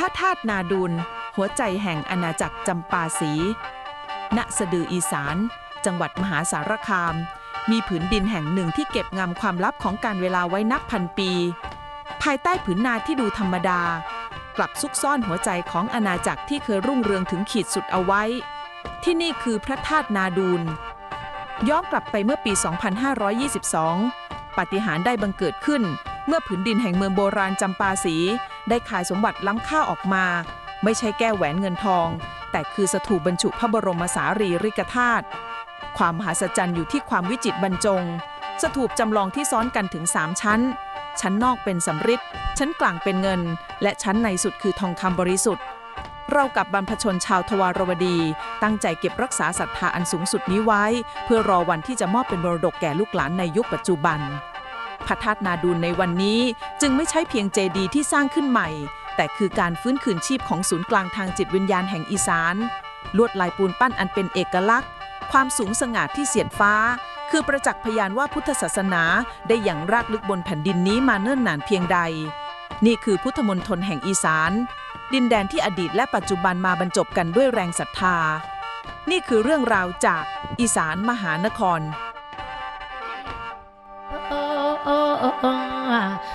ระธาตุนาดูลหัวใจแห่งอาณาจักรจำปาสี ณ สะดืออีสาน จังหวัดมหาสารคาม มีผืนดินแห่งหนึ่งที่เก็บงำความลับของการเวลาไว้นับพันปี ภายใต้ผืนนาที่ดูธรรมดา กลับซุกซ่อนหัวใจของอาณาจักรที่เคยรุ่งเรืองถึงขีดสุดเอาไว้ ที่นี่คือพระธาตุนาดูล ย้อนกลับไปเมื่อปี 2522 ปาฏิหาริย์ได้บังเกิดขึ้นเมื่อผืนดินแห่งเมืองโบราณจำปาสี ได้ขายสมบัติล้ำค่าออกมา ไม่ใช่แก้วแหวนเงินทอง แต่คือสถูปบรรจุพระบรมสารีริกธาตุความมหัศจรรย์อยู่ที่ความวิจิตรบรรจง สถูปจำลองที่ซ้อนกันถึง 3 ชั้น ชั้นนอกเป็นสำริดชั้นกลางเป็นเงิน และชั้นในสุดคือทองคำบริสุทธิ์ เรากับบรรพชนชาวทวารวดี ตั้งใจเก็บรักษาศรัทธาอันสูงสุดนี้ไว้ เพื่อรอวันที่จะมอบเป็นมรดกแก่ลูกหลานในยุคปัจจุบัน ระธาตุนาดูลในวันนี้จึงไม่ใช่เพียงเจดีย์ที่สร้างขึ้นใหม่ แต่คือการฟื้นคืนชีพของศูนย์กลางทางจิตวิญญาณแห่งอีสาน ลวดลายปูนปั้นอันเป็นเอกลักษณ์ ความสูงสง่าที่เสียดฟ้า คือประจักษ์พยานว่าพุทธศาสนาได้อย่างรากลึกบนแผ่นดินนี้มาเนิ่นนานเพียงใด นี่คือพุทธมณฑลแห่งอีสาน ดินแดนที่อดีตและปัจจุบันมาบรรจบกันด้วยแรงศรัทธา นี่คือเรื่องราวจากอีสานมหานคร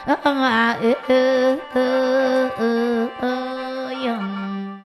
à, à, à, à, à, à.